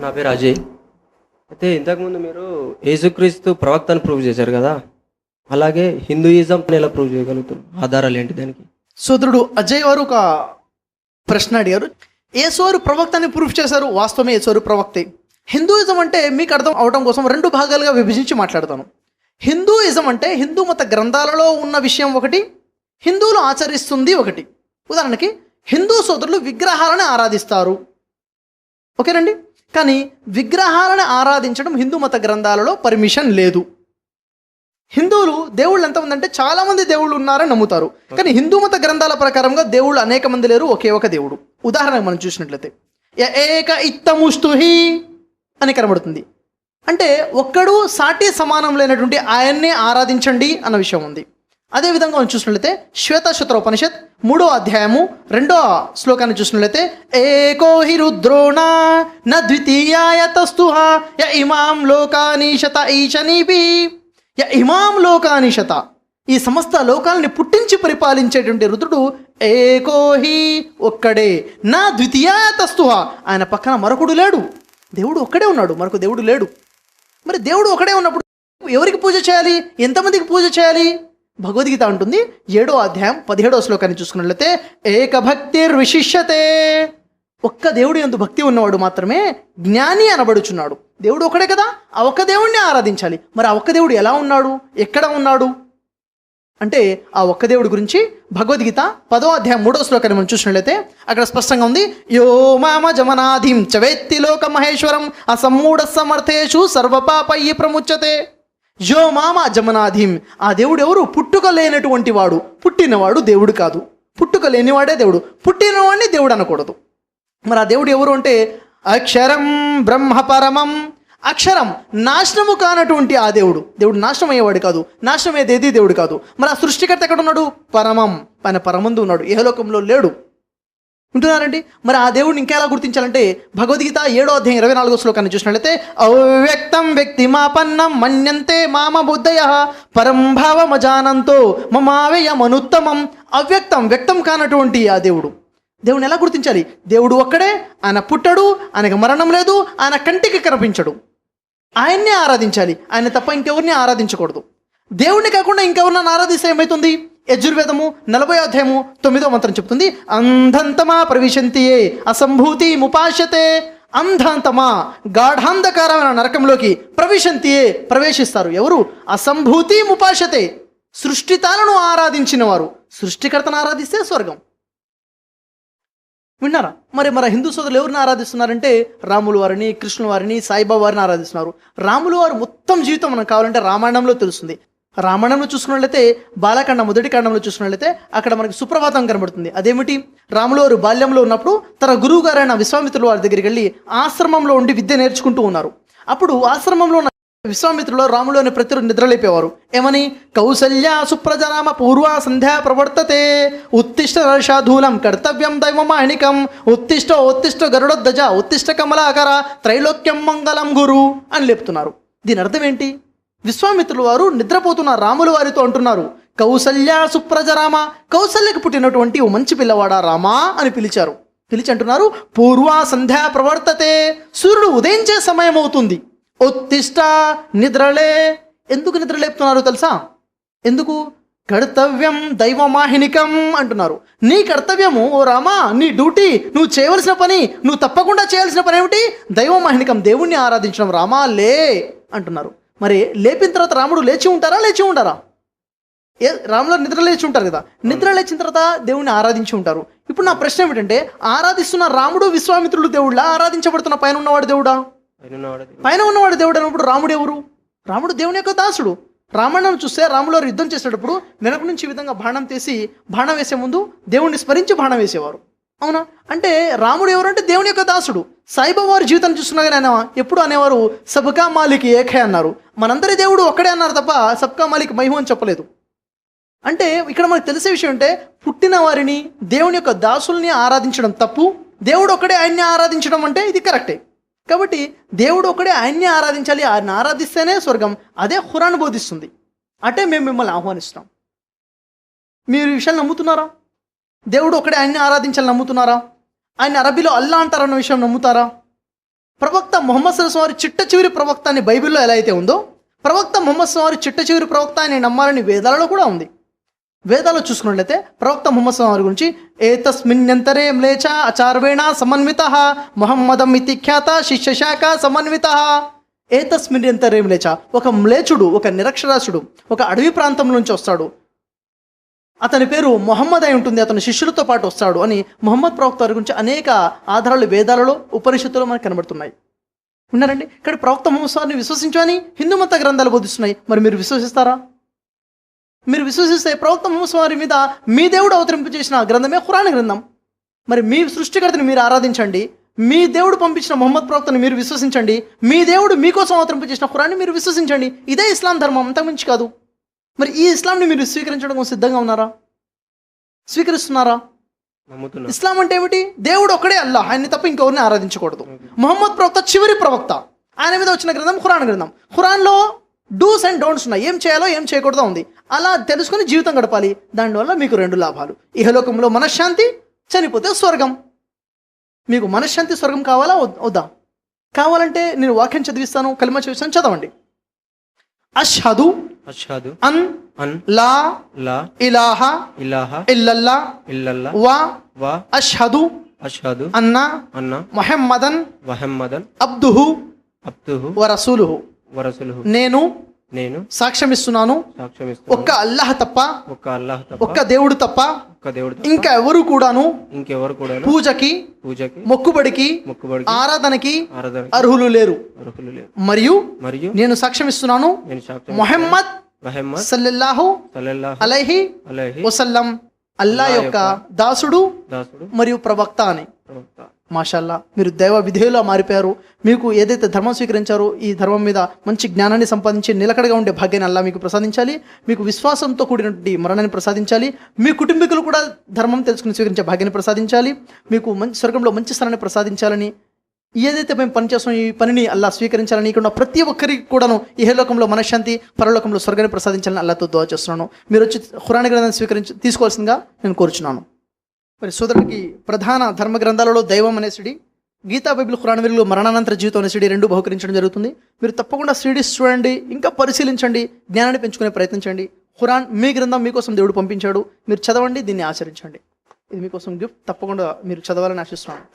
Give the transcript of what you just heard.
నా పేరు అజయ్. అయితే ఇంతకుముందు మీరు యేసుక్రీస్తు ప్రవక్తను ప్రూవ్ చేశారు కదా? అలాగే హిందూయిజం ఎలా ప్రూవ్ చేయగలుగుతారు ఆధారాలు ఏంటి దానికి? సోదరుడు అజయ్ వారు ఒక ప్రశ్న అడిగారు. యేసువారు ప్రవక్తని ప్రూఫ్ చేశారు వాస్తవమే యేసువారు ప్రవక్తే. హిందూయిజం అంటే మీకు అర్థం అవడం కోసం రెండు భాగాలుగా విభజించి మాట్లాడతాను. హిందూయిజం అంటే హిందూ మత గ్రంథాలలో ఉన్న విషయం ఒకటి హిందువులు ఆచరిస్తుంది ఒకటి. ఉదాహరణకి హిందూ సోదరులు విగ్రహాలను ఆరాధిస్తారు. ఓకేనండి? కానీ విగ్రహాలను ఆరాధించడం హిందూ మత గ్రంథాలలో పర్మిషన్ లేదు. హిందువులు దేవుళ్ళు ఎంత ఉందంటే చాలా మంది దేవుళ్ళు ఉన్నారని నమ్ముతారు. కానీ హిందూ మత గ్రంథాల ప్రకారంగా దేవుళ్ళు అనేక మంది లేరు ఒకే ఒక దేవుడు. ఉదాహరణకు మనం చూసినట్లయితే ఏక ఇత్తముస్తుహి అని కనబడుతుంది. అంటే ఒక్కడు సాటి సమానం లేనటువంటి ఆయన్నే ఆరాధించండి అన్న విషయం ఉంది. అదేవిధంగా మనం చూసినట్లయితే శ్వేతశుత్ర ఉపనిషత్ మూడో అధ్యాయము రెండో శ్లోకాన్ని చూసినట్లయితే ఏకో హి రుద్రోణ న ద్వితీయాయ తస్తుహ య ఇమాం లోకానీశత ఈశనీపి య ఇమాం లోకానిషత ఈ సమస్త లోకాలని పుట్టించి పరిపాలించేటువంటి రుద్రుడు ఏకోహి ఒక్కడే. నా ద్వితీయాతస్తుహ ఆయన పక్కన మరొకడు లేడు. దేవుడు ఒక్కడే ఉన్నాడు. మరొక దేవుడు లేడు. మరి దేవుడు ఒకడే ఉన్నప్పుడు ఎవరికి పూజ చేయాలి? ఎంతమందికి పూజ చేయాలి? భగవద్గీత అంటుంది ఏడో అధ్యాయం పదిహేడో శ్లోకాన్ని చూసుకున్నట్లయితే ఏకభక్తిర్ విశిష్యతే. ఒక్క దేవుడు ఎందు భక్తి ఉన్నవాడు మాత్రమే జ్ఞాని అనబడుచున్నాడు. దేవుడు ఒకడే కదా ఆ ఒక్క దేవుడిని ఆరాధించాలి. మరి ఆ ఒక్క దేవుడు ఎలా ఉన్నాడు? ఎక్కడ ఉన్నాడు? అంటే ఆ ఒక్క దేవుడి గురించి భగవద్గీత పదో అధ్యాయం మూడో శ్లోకాన్ని మనం చూసినట్లయితే అక్కడ స్పష్టంగా ఉంది యో మామ జమనాధిం చవేత్తి లోక మహేశ్వరం అసమ్మూఢ సమర్థేషు సర్వపాపయ్యి ప్రముచ్చతే యో మామ జమనాధీం ఆ దేవుడు ఎవరు పుట్టుక లేనటువంటి వాడు. పుట్టినవాడు దేవుడు కాదు. పుట్టుక లేనివాడే దేవుడు. పుట్టినవాడిని దేవుడు అనకూడదు. మరి ఆ దేవుడు ఎవరు అంటే? అక్షరం బ్రహ్మ పరమం. అక్షరం నాశనము కానటువంటి ఆ దేవుడు. దేవుడు నాశనం అయ్యేవాడు కాదు. నాశనం అయ్యేది దేవుడు కాదు. మరి ఆ సృష్టికర్త ఎక్కడ ఉన్నాడు పరమం. ఆయన పరమందు ఉన్నాడు. ఏ లోకంలో లేడు. ఉంటున్నారండి? మరి ఆ దేవుడిని ఇంకా ఎలా గుర్తించాలంటే భగవద్గీత ఏడో అధ్యాయం ఇరవై నాలుగో శ్లోకాన్ని చూసినట్లయితే అవ్యక్తం వ్యక్తి మాపన్నం మన్యంతే మామ బుద్ధయ పరంభావమజానంతో మమావయమనుత్తమం. అవ్యక్తం వ్యక్తం కానటువంటి ఆ దేవుడు. దేవుని ఎలా గుర్తించాలి? దేవుడు ఒక్కడే ఆయన పుట్టడు ఆయనకు మరణం లేదు ఆయన కంటికి కనిపించడు. ఆయన్నే ఆరాధించాలి. ఆయన తప్ప ఇంకెవరిని ఆరాధించకూడదు. దేవుణ్ణి కాకుండా ఇంకెవరిని ఆరాధిస్తే ఏమవుతుంది యజుర్వేదము నలభై అధ్యాయము తొమ్మిదో మంత్రం చెప్తుంది అంధంతమా ప్రవిశంతియే అసంభూతి ముపాశతే అంధాంతమా? గాఢాంధకారమైన నరకంలోకి ప్రవేశంతియే ప్రవేశిస్తారు ఎవరు? అసంభూతి ముపాశతే సృష్టితాలను ఆరాధించిన వారు సృష్టికర్తను ఆరాధిస్తే స్వర్గం. విన్నారా? మరి మన హిందూ సోదరులు ఎవరిని ఆరాధిస్తున్నారంటే రాములు వారిని కృష్ణుల వారిని సాయిబాబా వారిని ఆరాధిస్తున్నారు. రాములు వారు మొత్తం జీవితం మనకు కావాలంటే రామాయణంలో తెలుస్తుంది. రామాయణంలో చూసుకున్నట్లయితే బాలకాండ మొదటి కాండంలో చూసుకున్నట్లయితే అక్కడ మనకి సుప్రభాతం కనబడుతుంది. అదేమిటి? రాములవారు బాల్యంలో ఉన్నప్పుడు తన గురువు గారైన విశ్వామిత్రుల వారి దగ్గరికి వెళ్ళి ఆశ్రమంలో ఉండి విద్య నేర్చుకుంటూ ఉన్నారు. అప్పుడు ఆశ్రమంలో ఉన్న విశ్వామిత్రులు రాములోని ప్రతిరోజు నిద్రలేపేవారు. ఏమని? కౌసల్య సుప్రజనామ పూర్వ సంధ్యా ప్రవర్తతే. ఉత్తిష్ట రషాధూలం కర్తవ్యం దైవమాణికం. ఉత్తిష్ట ఉత్తిష్ట గరుడధ్వజ ఉత్తిష్ట కమలాకర త్రైలోక్యం మంగళం గురు అని లేపుతున్నారు. దీని అర్థం ఏంటి? విశ్వామిత్రులు వారు నిద్రపోతున్న రాముల వారితో అంటున్నారు కౌసల్య సుప్రజరామ కౌసల్యకు పుట్టినటువంటి ఓ మంచి పిల్లవాడా రామా? అని పిలిచారు. పిలిచి అంటున్నారు పూర్వ సంధ్యా ప్రవర్తతే సూర్యుడు ఉదయించే సమయం అవుతుంది ఒత్తిష్ట నిద్రలే. ఎందుకు నిద్రలేపుతున్నారు తెలుసా? ఎందుకు? కర్తవ్యం దైవమాహినికం అంటున్నారు. నీ కర్తవ్యము ఓ రామా నీ డ్యూటీ నువ్వు చేయవలసిన పని నువ్వు తప్పకుండా చేయాల్సిన పని ఏమిటి? దైవమాహినికం దేవుణ్ణి ఆరాధించడం రామా లే అంటున్నారు. మరి లేపిన తర్వాత రాముడు లేచి ఉంటారా? లేచి ఉంటారా ఏ రాములో నిద్ర లేచి ఉంటారు కదా. నిద్ర లేచిన తర్వాత దేవుణ్ణి ఆరాధించి ఉంటారు. ఇప్పుడు నా ప్రశ్న ఏమిటంటే ఆరాధిస్తున్న రాముడు విశ్వామిత్రుడు దేవుళ్ళ? ఆరాధించబడుతున్న పైన ఉన్నవాడు దేవుడా? పైన ఉన్నవాడు దేవుడు. అన్నప్పుడు రాముడు ఎవరు? రాముడు దేవుని యొక్క దాసుడు. రామాయణం చూస్తే రాములు యుద్ధం చేసేటప్పుడు వెనక నుంచి ఈ విధంగా బాణం తీసి బాణం వేసే ముందు దేవుణ్ణి స్మరించి బాణం వేసేవారు. అవునా? అంటే రాముడు ఎవరంటే దేవుని యొక్క దాసుడు. సాయిబాబా వారి జీవితాన్ని చూస్తున్నా కానీ ఆయన ఎప్పుడు అనేవారు సబ్కా మాలిక్ ఏఖే అన్నారు. మనందరి దేవుడు ఒక్కడే అన్నారు తప్ప సబ్కా మాలిక్ మహిమ అని చెప్పలేదు. అంటే ఇక్కడ మనకు తెలిసే విషయం అంటే పుట్టిన వారిని దేవుని యొక్క దాసుల్ని ఆరాధించడం తప్పు. దేవుడు ఒక్కడే ఆయన్ని ఆరాధించడం అంటే ఇది కరెక్టే. కాబట్టి దేవుడు ఒకడే ఆయన్ని ఆరాధించాలి ఆయన ఆరాధిస్తేనే స్వర్గం. అదే హురాన్ బోధిస్తుంది. అంటే మేము మిమ్మల్ని ఆహ్వానిస్తున్నాం. మీరు ఈ విషయాలు నమ్ముతున్నారా? దేవుడు ఒకడే ఆయన్ని ఆరాధించాలని నమ్ముతున్నారా? ఆయన అరబీలో అల్లా అంటారన్న విషయం నమ్ముతారా? ప్రవక్త మొహమ్మద్ సల్లాహం వారి చిట్ట చివరి ప్రవక్త అని బైబిల్లో ఎలా అయితే ఉందో ప్రవక్త మొహమ్మద్ సల్లాహం వారి చిట్ట చివరి ప్రవక్త అని నమ్మాలని వేదాలలో కూడా ఉంది. వేదాలు చూసుకున్నట్లయితే ప్రవక్త ముహమ్మద్ సల్లాం వారి గురించి ఏతస్మిన్యంతరే మ్లేచ అచార్వేణ సమన్విత మొహమ్మదం ఇతి ఖ్యాత శిష్యశాఖ సమన్విత. ఏతస్మిన్యంతరేం మ్లేచ ఒక మ్లేచుడు ఒక నిరక్షరాస్యుడు ఒక అడవి ప్రాంతం నుంచి వస్తాడు అతని పేరు మొహమ్మద్ అయి ఉంటుంది అతని శిష్యులతో పాటు వస్తాడు అని మొహమ్మద్ ప్రవక్త వారి గురించి అనేక ఆధారాలు వేదాలలో ఉపనిషత్తులో మనకు కనబడుతున్నాయి. ఉన్నారండి? ఇక్కడ ప్రవక్త మొహమ్మద్ వారిని విశ్వసించని హిందూ మత గ్రంథాలు బోధిస్తున్నాయి. మరి మీరు విశ్వసిస్తారా? మీరు విశ్వసిస్తే ప్రవక్త మొహమ్మద్ వారి మీద మీ దేవుడు అవతరింపు చేసిన గ్రంథమే ఖురాన్ గ్రంథం. మరి మీ సృష్టికర్తని మీరు ఆరాధించండి. మీ దేవుడు పంపించిన మొహమ్మద్ ప్రవక్తని మీరు విశ్వసించండి. మీ దేవుడు మీకోసం అవతరింపు చేసిన ఖురాన్ని మీరు విశ్వసించండి. ఇదే ఇస్లాం ధర్మం అంతకుమించి కాదు. మరి ఈ ఇస్లాంని మీరు స్వీకరించడం కోసం సిద్ధంగా ఉన్నారా? స్వీకరిస్తున్నారా? ఇస్లాం అంటే ఏమిటి? దేవుడు ఒక్కడే అల్లాహ్ ఆయన్ని తప్ప ఇంకెవరిని ఆరాధించకూడదు. మొహమ్మద్ ప్రవక్త చివరి ప్రవక్త. ఆయన మీద వచ్చిన గ్రంథం ఖురాన్ గ్రంథం. ఖురాన్లో డూస్ అండ్ డోంట్స్ ఉన్నాయి. ఏం చేయాలో ఏం చేయకూడదో ఉంది. అలా తెలుసుకుని జీవితం గడపాలి. దానివల్ల మీకు రెండు లాభాలు. ఇహలోకంలో మనశ్శాంతి చనిపోతే స్వర్గం. మీకు మనశ్శాంతి స్వర్గం కావాలా? వద్- వద్దా? కావాలంటే నేను వాక్యం చదివిస్తాను కలిమ చదివిస్తాను చదవండి. అష్హదు అషాదు అన్ అన్ లా లా ఇలాహ ఇలాహ ఇల్లల్లా ఇల్లల్లా వా వా అష్హదు అషాదు అన్న అన్న మొహమ్మదన్ వహమ్మదన్ అబ్దుహు అబ్దుహు వ రసూలుహు వరసులుహు. నేను నేను సాక్ష్యం ఇస్తున్నాను ఒక్క అల్లాహ్ తప్ప ఒక్క అల్లాహ్ తప్ప ఒక్క దేవుడు తప్ప ఒక్క దేవుడు ఇంకా ఎవరు కూడాను ఇంకెవరు కూడా పూజకి పూజకి మొక్కుబడికి మొక్కుబడికి ఆరాధనకి ఆరాధన అర్హులు లేరు. అర్హులు లేరు. మరియు మరియు నేను సాక్ష్యం ఇస్తున్నాను నేను సాక్ష్యం మొహమ్మద్ మహమ్మద్ సల్లల్లాహు సల్లల్లాహు అలైహి అలైహి వసల్లం. అల్లా యొక్క దాసుడు దాసుడు మరియు ప్రవక్త అని. ప్రవక్త. మాషల్లా మీరు దైవ విధేయులా మారిపోయారు. మీకు ఏదైతే ధర్మం స్వీకరించారో ఈ ధర్మం మీద మంచి జ్ఞానాన్ని సంపాదించి నిలకడగా ఉండే భాగ్యాన్ని అల్లా మీకు ప్రసాదించాలి. మీకు విశ్వాసంతో కూడినటువంటి మరణాన్ని ప్రసాదించాలి. మీ కుటుంబీకులు కూడా ధర్మం తెలుసుకుని స్వీకరించే భాగ్యాన్ని ప్రసాదించాలి. మీకు మంచి స్వర్గంలో మంచి స్థానాన్ని ప్రసాదించాలని ఏదైతే మేము పనిచేస్తాం ఈ పనిని అల్లా స్వీకరించాలని ఇక్కడ ప్రతి ఒక్కరికి కూడాను ఇహలోకంలో మనశ్శాంతి పరలోకంలో స్వర్గాన్ని ప్రసాదించాలని అల్లాతో దోచేస్తున్నాను మీరు వచ్చి హురాణి గ్రంథాన్ని స్వీకరించి తీసుకోవాల్సిందిగా నేను కోరుచున్నాను. మరి సోదరుడికి ప్రధాన ధర్మ గ్రంథాలలో దైవం అనే సిడి గీతా బైబిల్ ఖురాన్ వీరులు మరణానంతర జీవితం అనే సిడి రెండు బహుకరించడం జరుగుతుంది. మీరు తప్పకుండా సిడీస్ చూడండి ఇంకా పరిశీలించండి జ్ఞానాన్ని పెంచుకునే ప్రయత్నించండి. ఖురాన్ మీ గ్రంథం మీకోసం దేవుడు పంపించాడు మీరు చదవండి దీన్ని ఆచరించండి. ఇది మీకోసం గిఫ్ట్ తప్పకుండా మీరు చదవాలని ఆశిస్తున్నాను.